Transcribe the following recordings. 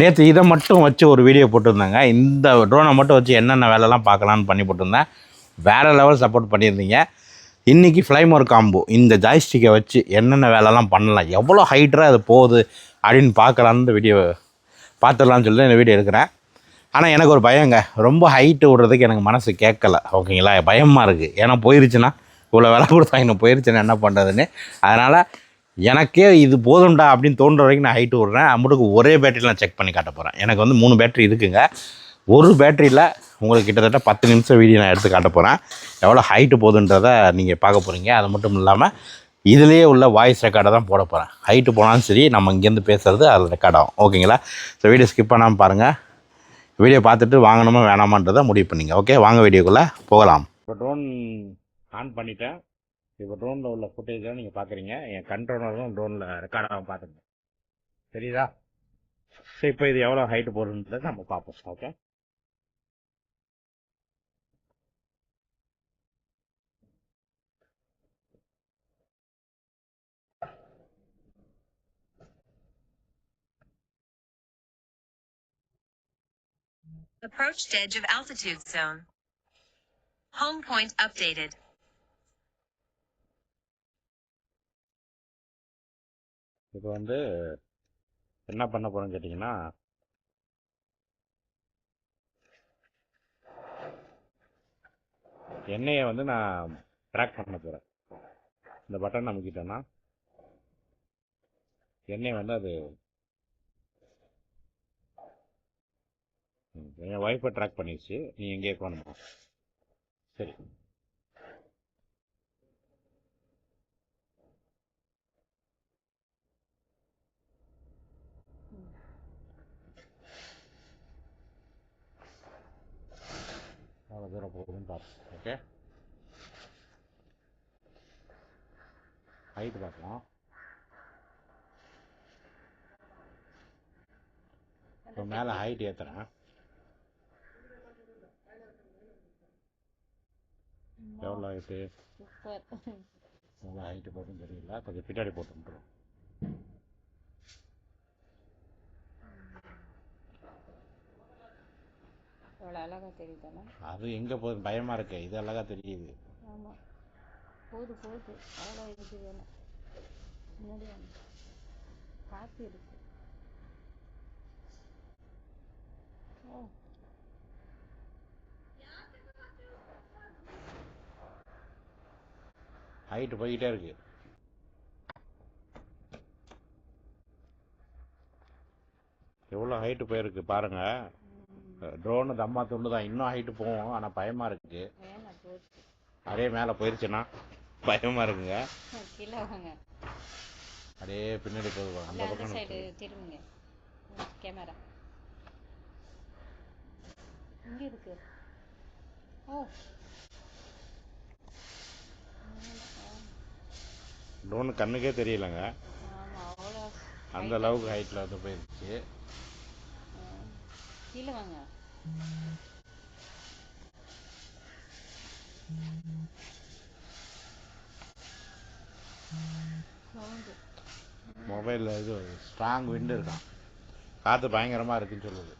நேற்று இதை மட்டும் வச்சு ஒரு வீடியோ போட்டிருந்தாங்க. இந்த ட்ரோனை மட்டும் வச்சு என்னென்ன வேலைலாம் பார்க்கலான்னு பண்ணி போட்டிருந்தேன். வேறு லெவல் சப்போர்ட் பண்ணியிருந்தீங்க. இன்றைக்கி ஃப்ளைமோர் காம்போ இந்த ஜாய்ஸ்டிக்கை வச்சு என்னென்ன வேலைலாம் பண்ணலாம் எவ்வளோ ஹைட்டராக அது போகுது அப்படின்னு பார்க்கலான்னு வீடியோ பார்த்துடலான்னு சொல்லி இந்த வீடியோ எடுக்கிறேன். ஆனால் எனக்கு ஒரு பயங்க. ரொம்ப ஹைட்டு விடுறதுக்கு எனக்கு மனசு கேட்கல. ஓகேங்களா? பயமாக இருக்குது ஏன்னா போயிருச்சுன்னா இவ்வளோ விலை கொடுத்தா இன்னும் போயிருச்சுன்னா என்ன பண்ணுறதுன்னு அதனால் எனக்கே இது போதும்டா அப்படின்னு தோன்ற வரைக்கும் நான் ஹைட்டு விட்றேன் அம்முட்டுக்கு ஒரே பேட்டரியில் நான் செக் பண்ணி காட்ட போகிறேன் எனக்கு வந்து மூணு பேட்டரி இருக்குங்க. ஒரு பேட்டரியில் உங்களுக்கு கிட்டத்தட்ட பத்து நிமிஷம் வீடியோ நான் எடுத்து காட்ட போகிறேன் எவ்வளோ ஹைட்டு போகுதுன்றதை நீங்கள் பார்க்க போகிறீங்க அது மட்டும் இல்லாமல் இதுலேயே உள்ள வாய்ஸ் ரெக்கார்டை தான் போட போகிறேன் ஹைட்டு போனாலும் சரி நம்ம இங்கேருந்து பேசுகிறது அது ரெக்கார்ட் ஆகும். ஓகேங்களா ஸோ வீடியோ ஸ்கிப் பண்ணாமல் பாருங்கள் வீடியோ பார்த்துட்டு வாங்கணுமா வேணாமான்றதை முடிவு பண்ணிங்க. ஓகே வாங்க வீடியோக்குள்ளே போகலாம். இப்போ ட்ரோன் ஆன் பண்ணிட்டேன். இப்போ ட்ரோனில் உள்ள ஃபுட்டேஜை நீங்கள் பார்க்குறீங்க என் கண்ட்ரோலரும் ட்ரோனில் ரெக்கார்ட் ஆக பார்த்துங்க தெரியுதா ஸோ இப்போ இது எவ்வளோ ஹைட்டு போடுன்றதை நம்ம பார்ப்போம் okay Approached edge of altitude zone. Home point updated. இப்போ வந்து என்ன பண்ண போகிறோம்னு கேட்டிங்கன்னா எண்ணெயை வந்து நான் ட்ராக் பண்ண போகிறேன் இந்த பட்டன் நமக்கிட்டேன்னா எண்ணெய் வந்து அது என் ஒய்ஃபை ட்ராக் பண்ணிடுச்சு நீ எங்கேயே போகணுமா? சரி எவ்வளோ தூரம் போகுதுன்னு பார்ப்போம் ஓகே. ஹைட் பார்க்கலாம். இப்போ மேலே ஹைட் ஏற்றுறேன் எவ்வளோ ஹைட்டு எவ்வளோ ஹைட்டு போட்டுன்னு தெரியல. கொஞ்சம் பின்னாடி போட்டுருவோம் எவ்வளோ அழகாக தெரியுதானே அது எங்கே போகுது பயமாக இருக்கு. இது அழகா தெரியுது. ஆமாம் போது போகுது அவ்வளோ இது வேணும் முன்னாடி. காற்று இருக்கு. ஓ. ஹைட்டு போய்கிட்டே இருக்கு. எவ்வளோ ஹைட்டு போயிருக்கு பாருங்க. ட்ரோனு தம்மா துண்டு தான் இன்னும் ஹைட்டு போகும். ஆனால் பயமாக இருக்கு. அப்படியே மேலே போயிருச்சுன்னா பயமாக இருக்குங்க. அப்படியே பின்னாடி போகுது அந்த பக்கம் திரும்புங்க. கேமரா இங்கே இருக்கு. ஓ. ட்ரோனு கண்ணுக்கே தெரியலங்க. அந்த அளவுக்கு ஹைட்டில் வந்து போயிருச்சு. கீழே வாங்க மொபைலில் இது ஸ்ட்ராங் விண்டு இருக்கான். காற்று பயங்கரமாக இருக்குன்னு சொல்லுது.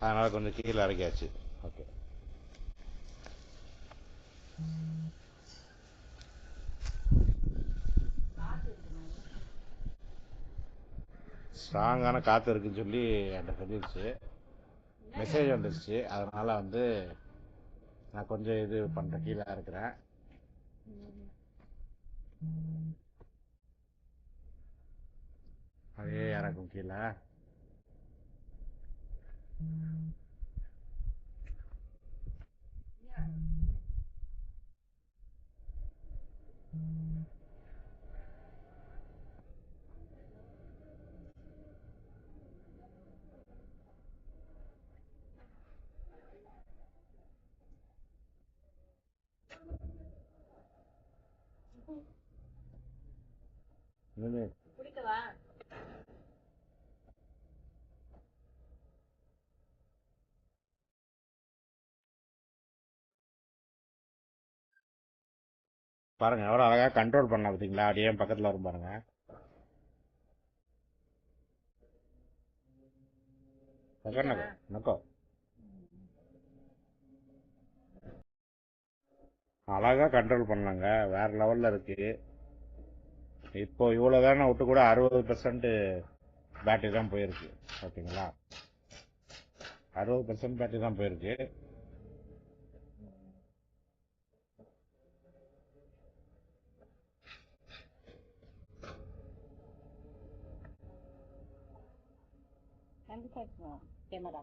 அதனால் கொஞ்சம் கீழே இறக்கியாச்சு. ஓகே. ஸ்ட்ராங்கான காற்று இருக்குன்னு சொல்லி என்கிட்ட தெரிஞ்சிருச்சு. மெசேஜ் வந்துருச்சு. அதனால் வந்து நான் கொஞ்சம் இது பண்ணுறேன் கீழே இருக்கிறேன். அதே இறக்கும் கீழே. என்னது? பாருங்க எவ்வளோ அழகாக கண்ட்ரோல் பண்ண பார்த்தீங்களா? அப்படியே பக்கத்தில் வரும் பாருங்க. நக்கோ அழகாக கண்ட்ரோல் பண்ணலாங்க வேற லெவலில் இருக்கு. இப்போ இவ்வளோ தானே விட்டு கூட அறுபது பர்சன்ட்டு பேட்டரி தான் போயிருக்கு ஓகேங்களா அறுபது பெர்சன்ட் பேட்டரி தான் போயிருக்கு. கேமரா?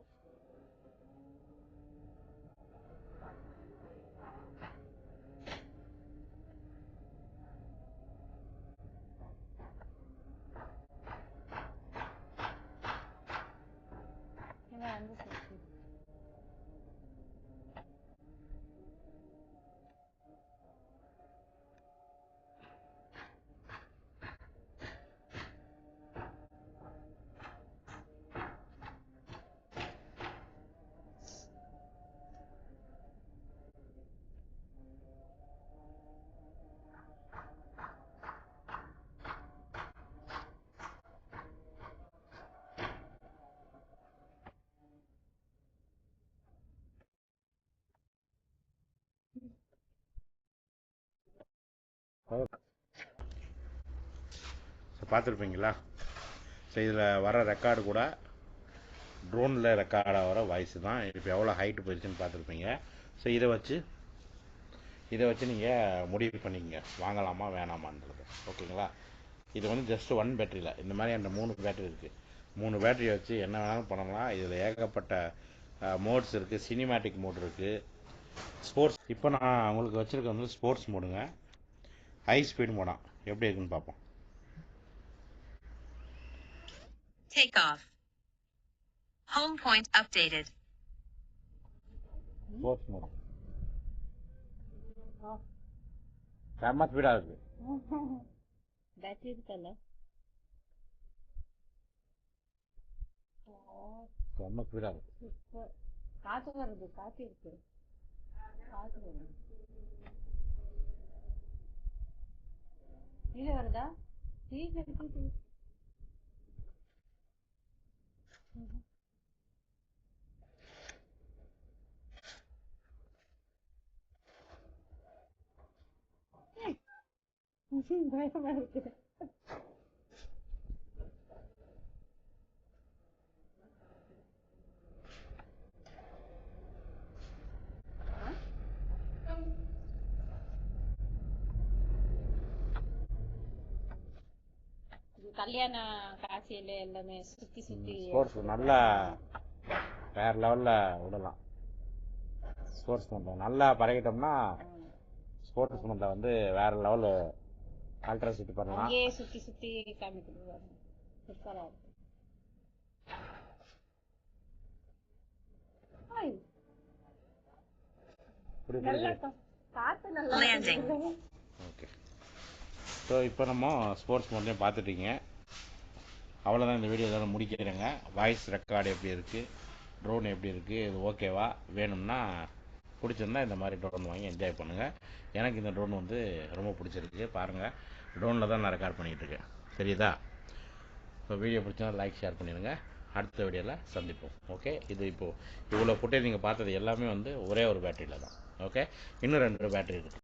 பார்த்துருப்பீங்களா? ஸோ இதில் வர ரெக்கார்டு கூட ட்ரோனில் ரெக்கார்ட் ஆகிற வாய்ஸ் தான். இப்போ எவ்வளோ ஹைட் போயிடுச்சுன்னு பார்த்துருப்பீங்க. ஸோ இதை வச்சு இதை வச்சு நீங்கள் முடிவு பண்ணிக்கங்க. வாங்கலாமா வேணாமான்றது. ஓகேங்களா? இது வந்து ஜஸ்ட் ஒன் பேட்டரியில் இந்த மாதிரி அந்த மூணு பேட்டரி இருக்குது மூணு பேட்டரியை வச்சு என்ன வேணாலும் பண்ணலாம். இதில் ஏகப்பட்ட மோட்ஸ் இருக்குது சினிமேட்டிக் மோட் இருக்குது ஸ்போர்ட்ஸ் இப்போ நான் உங்களுக்கு வச்சுருக்க வந்து ஸ்போர்ட்ஸ் மோடுங்க ஹை ஸ்பீட் மோடாம் எப்படி இருக்குன்னு பார்ப்போம். Takeoff. Home point updated. Sports mode செம்ம ஸ்பீடாக இருக்குது பேட்டரி இருக்கல்ல. செம்ம ஸ்பீடாக இருக்குது சூப்பர் காத்து வருது காத்து இருக்கு. காத்து வருது கீழே வருதா? பயமா இருக்கு. கல்யாண காட்சியில எல்லாமே சுத்தி சுத்தி ஸ்போர்ட்ஸ் நல்லா வேற லெவலில் விடலாம் ஸ்போர்ட்ஸ் மோட்டில் நல்லா பழகிட்டோம்னா. ஸ்போர்ட்ஸ் மோட்டில் வந்து வேற லெவல் அல்ட்ராசிட்டி பண்ணலாம் அங்கேயே சுத்தி சுத்தி காமிக்குது பாருங்க. சூப்பரா இருக்கு ஐ, இப்படி நல்லா கா- காத்து நல்லா Landing. வருது. ஓகே ஸோ இப்போ நம்ம ஸ்போர்ட்ஸ் மோட்லேயும் பார்த்துட்டீங்க அவ்வளோதான் இந்த வீடியோ இதோட முடிக்கிறேங்க. வாய்ஸ் ரெக்கார்டு எப்படி இருக்குது ட்ரோன் எப்படி இருக்குது இது ஓகேவா வேணும்னா பிடிச்சிருந்தா இந்த மாதிரி ட்ரோன் வாங்கி என்ஜாய் பண்ணுங்கள் எனக்கு இந்த ட்ரோன் வந்து ரொம்ப பிடிச்சிருக்கு. பாருங்கள் ட்ரோனில் தான் நான் ரெக்கார்ட் பண்ணிகிட்ருக்கேன் தெரியுதா? இப்போ வீடியோ பிடிச்சா லைக் ஷேர் பண்ணிடுங்க. அடுத்த வீடியோவில் சந்திப்போம். ஓகே இது இப்போது இவ்வளோ ஃபுட்டேஜ் நீங்கள் பார்த்தது எல்லாமே வந்து ஒரே ஒரு பேட்டரியில் தான். ஓகே இன்னும் ரெண்டு பேட்டரி இருக்குது